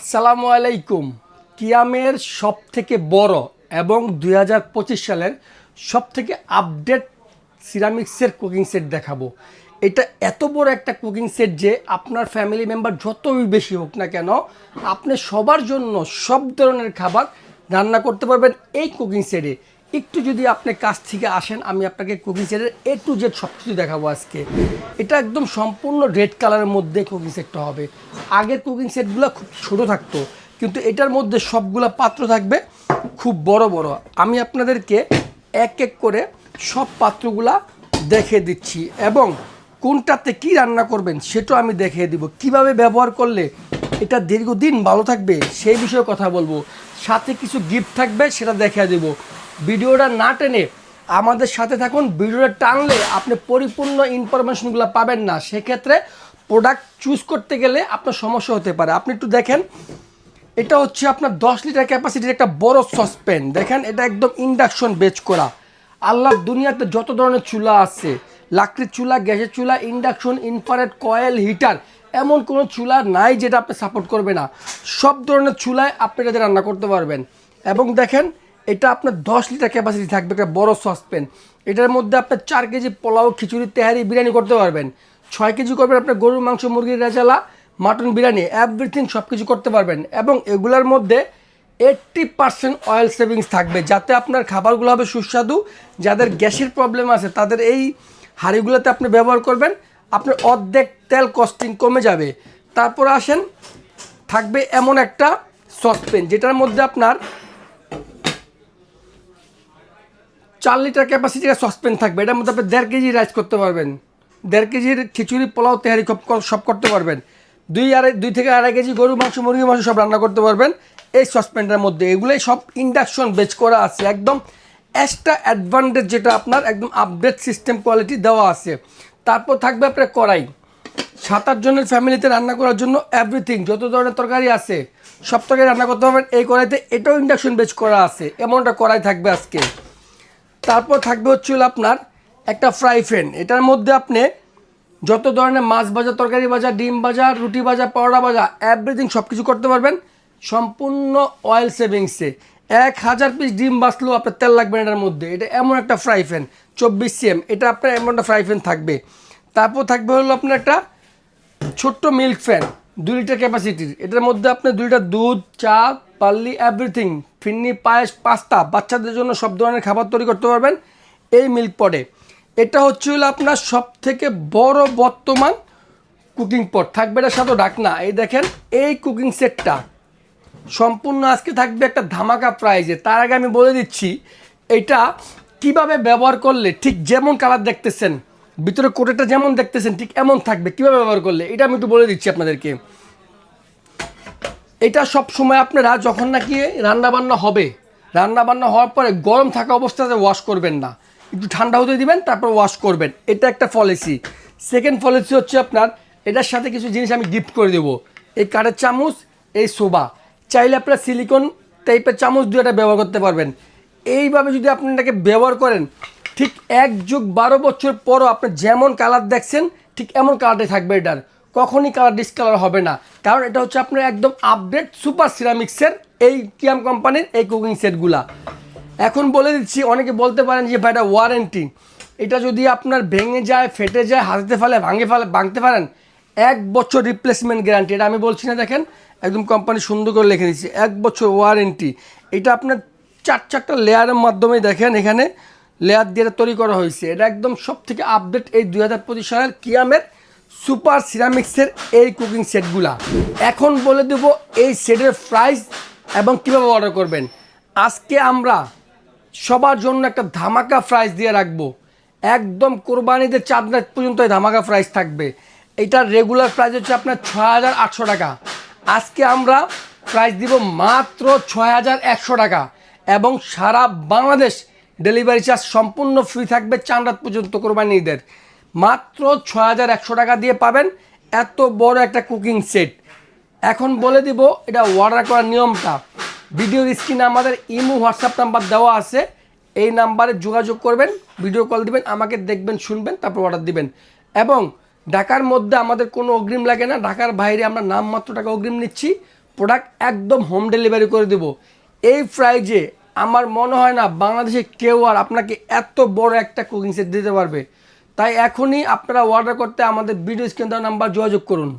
আসসালামু আলাইকুম। কিয়ামের সব থেকে বড় এবং দু হাজার পঁচিশ সালের সব থেকে আপডেট সিরামিক্সের কুকিং সেট দেখাবো। এটা এত বড় একটা কুকিং সেট যে আপনার ফ্যামিলি মেম্বার যতই বেশি হোক না কেন, আপনি সবার জন্য সব ধরনের খাবার রান্না করতে পারবেন এই কুকিং সেটে একটু যদি আপনি কাছ থেকে আসেন, আমি আপনাকে কুকিং সেটের এ টু জেড সব কিছু দেখাবো আজকে। এটা একদম সম্পূর্ণ রেড কালারের মধ্যে কুকিং সেটটা হবে। আগের কুকিং সেটগুলো খুব ছোট থাকতো, কিন্তু এটার মধ্যে সবগুলো পাত্র থাকবে খুব বড় বড়। আমি আপনাদেরকে এক এক করে সব পাত্রগুলা দেখে দিচ্ছি এবং কোনটাতে কি রান্না করবেন সেটাও আমি দেখিয়ে দিব। কীভাবে ব্যবহার করলে এটা দীর্ঘদিন ভালো থাকবে সেই বিষয়ে কথা বলব। সাথে কিছু গিফট থাকবে সেটা দেখিয়ে দেবো। ভিডিওটা না টেনে আমাদের সাথে থাকুন। ভিডিওটা টানলে আপনি পরিপূর্ণ ইনফরমেশনগুলো পাবেন না। সেক্ষেত্রে প্রোডাক্ট চুজ করতে গেলে আপনার সমস্যা হতে পারে। আপনি একটু দেখেন, এটা হচ্ছে আপনার দশ লিটার ক্যাপাসিটির একটা বড় সসপ্যান দেখেন, এটা একদম ইন্ডাকশন বেচ করা। আল্লাহর দুনিয়াতে যত ধরনের চুলা আছে, লাকড়ির চুলা, গ্যাসের চুলা ইন্ডাকশন ইনফারেট কয়েল হিটার এমন কোনো চুলা নাই যেটা আপনি সাপোর্ট করবে না। সব ধরনের চুলায় আপনি এটাতে রান্না করতে পারবেন। এবং দেখেন এটা আপনার দশ লিটার ক্যাপাসিটি থাকবে, একটা বড় সসপ্যান এটার মধ্যে আপনার চার কেজি পোলাও, খিচুড়ি, তেহারি, বিরিয়ানি করতে পারবেন। ছয় কেজি করবেন আপনার গরুর মাংস, মুরগির রেজালা, মাটন, বিরিয়ানি এভরিথিং সব কিছু করতে পারবেন। এবং এগুলোর মধ্যে এইট্টি পার্সেন্ট অয়েল সেভিংস থাকবে, যাতে আপনার খাবারগুলো হবে সুস্বাদু, যাদের গ্যাসের প্রবলেম আছে, তাদের এই হাঁড়িগুলোতে আপনি ব্যবহার করবেন। আপনার অর্ধেক তেল কস্টিং কমে যাবে। তারপর আসেন, থাকবে এমন একটা সসপেন যেটার মধ্যে আপনার চার লিটার ক্যাপাসিটির সসপেন থাকবে। এটার মধ্যে আপনি দেড় কেজি রাইস করতে পারবেন। দেড় কেজির খিচুড়ি, পোলাও, তেহারি সব সব করতে পারবেন। দুই আড়াই, দুই থেকে আড়াই কেজি গরু, মাংস, মুরগি, মাংস সব রান্না করতে পারবেন এই সসপ্যানটার মধ্যে। এগুলোই সব ইন্ডাকশন বেচ করা আছে। একদম এক্সট্রা অ্যাডভান্টেজ যেটা আপনার একদম আপডেট সিস্টেম কোয়ালিটি দেওয়া আছে। তারপর থাকবে আপনার কড়াই। সাত আট জনের ফ্যামিলিতে রান্না করার জন্য এভরিথিং যত ধরনের তরকারি আছে, সব তরকারি রান্না করতে পারবেন। এই কড়াইতে এটাও ইন্ডাকশন বেচ করা আছে। এমনটা কড়াই থাকবে আজকে। তারপর থাকবে হচ্ছিল আপনার একটা ফ্রাই প্যান এটার মধ্যে আপনি যত ধরনের মাছ ভাজা তরকারি ভাজা ডিম ভাজা রুটি ভাজা পরোটা ভাজা এভরিথিং সব কিছু করতে পারবেন। সম্পূর্ণ অয়েল সেভিংসে এক হাজার পিস ডিম বাঁচলেও আপনার তেল লাগবে এটার মধ্যে। এটা এমন একটা ফ্রাই ফ্যান চব্বিশ সিএম এটা আপনার এমন একটা ফ্রাই প্যান থাকবে। তারপর থাকবে হলো আপনার একটা ছোট্ট মিল্ক ফ্যান দুই লিটার ক্যাপাসিটির এটার মধ্যে আপনি দুই লিটার দুধ, চা পার্লি এভরিথিং ফিন্নি পায়েস, পাস্তা, বাচ্চাদের জন্য সব ধরনের খাবার তৈরি করতে পারবেন এই মিল্ক পটে এটা হচ্ছে হলো আপনার সব থেকে বড় বর্তমান কুকিং পট। থাকবে এটার সাথে ডাকনা। এই দেখেন, এই কুকিং সেটটা সম্পূর্ণ আজকে থাকবে একটা ধামাকা প্রাইজে। তার আগে আমি বলে দিচ্ছি, এটা কীভাবে ব্যবহার করলে ঠিক যেমন কালার দেখতেছেন, ভিতরে কোটেটা যেমন দেখতেছেন, ঠিক এমন থাকবে কীভাবে ব্যবহার করলে, এটা আমি একটু বলে দিচ্ছি আপনাদেরকে। এটা সব সময় আপনারা যখন নাকি রান্না বান্না হবে রান্না বান্না হওয়ার পরে গরম থাকা অবস্থাতে ওয়াশ করবেন না। একটু ঠান্ডা হতে দিবেন, তারপর ওয়াশ করবেন। এটা একটা পলিসি সেকেন্ড পলিসি হচ্ছে আপনার, এটার সাথে কিছু জিনিস আমি গিফট করে দেবো। এই কাঠের চামচ, এই সোবা। চাইলে আপনারা সিলিকন টাইপের চামচ দুটো ব্যবহার করতে পারবেন। এইভাবে যদি আপনি এটাকে ব্যবহার করেন, ঠিক এক যুগ বারো বছর পরও আপনি যেমন কালার দেখছেন, ঠিক এমন কালারটাই থাকবে এটার। কখনই কালার ডিসকালার হবে না। কারণ এটা হচ্ছে আপনার একদম আপডেট সুপার সিরামিক্সের এই কিয়াম কোম্পানির এই কুকিং সেটগুলা এখন বলে দিচ্ছি, অনেকে বলতে পারেন যে ভাই এটা ওয়ারেন্টি এটা যদি আপনার ভেঙে যায়, ফেটে যায় হাতে ফেলে, ভাঙে ফেলে, ভাঙতে পারেন, এক বছর রিপ্লেসমেন্ট গ্যারান্টি এটা আমি বলছি না, দেখেন, একদম কোম্পানি সুন্দর করে লিখে দিচ্ছি এক বছর ওয়ারেন্টি এটা আপনার চার চারটা লেয়ারের মাধ্যমে দেখেন, এখানে লেয়ার দিয়ে তৈরি করা হয়েছে। এটা একদম সব থেকে আপডেট এই দুই হাজার পঁচিশ সালের কিয়ামের সুপার সিরামিক্সের এই কুকিং সেটগুলা। এখন বলে দেবো এই সেটের প্রাইস এবং কীভাবে অর্ডার করবেন। আজকে আমরা সবার জন্য একটা ধামাকা প্রাইস দিয়ে রাখব। একদম কোরবানিদের চাঁদ রাত পর্যন্ত এই ধামাকা প্রাইস থাকবে। এটার রেগুলার প্রাইস হচ্ছে আপনার ছ হাজার আটশো টাকা। আজকে আমরা প্রাইস দিব মাত্র ছয় হাজার একশো টাকা এবং সারা বাংলাদেশ ডেলিভারি চার্জ সম্পূর্ণ ফ্রি থাকবে চাঁদ রাত পর্যন্ত কোরবানি ঈদের মাত্র ছ হাজার একশো টাকা দিয়ে পাবেন এত বড় একটা কুকিং সেট। এখন বলে দিব এটা অর্ডার করার নিয়মটা। ভিডিওর স্ক্রিনে আমাদের ইমো হোয়াটসঅ্যাপ নাম্বার দেওয়া আছে। এই নাম্বারে যোগাযোগ করবেন ভিডিও কল দিবেন, আমাকে দেখবেন, শুনবেন, তারপর অর্ডার দিবেন। এবং ঢাকার মধ্যে আমাদের কোনো অগ্রিম লাগে না। ঢাকার বাইরে আমরা নামমাত্র টাকা অগ্রিম নিচ্ছি। প্রোডাক্ট একদম হোম ডেলিভারি করে দেব। এই প্রাইজে আমার মনে হয় না বাংলাদেশে কেউ আর আপনাকে এত বড় একটা কুকিং সেট দিতে পারবে। তাই এখনই আপনারা অর্ডার করতে আমাদের ভিডিও স্ক্রিন নাম্বার যোগাযোগ করুন।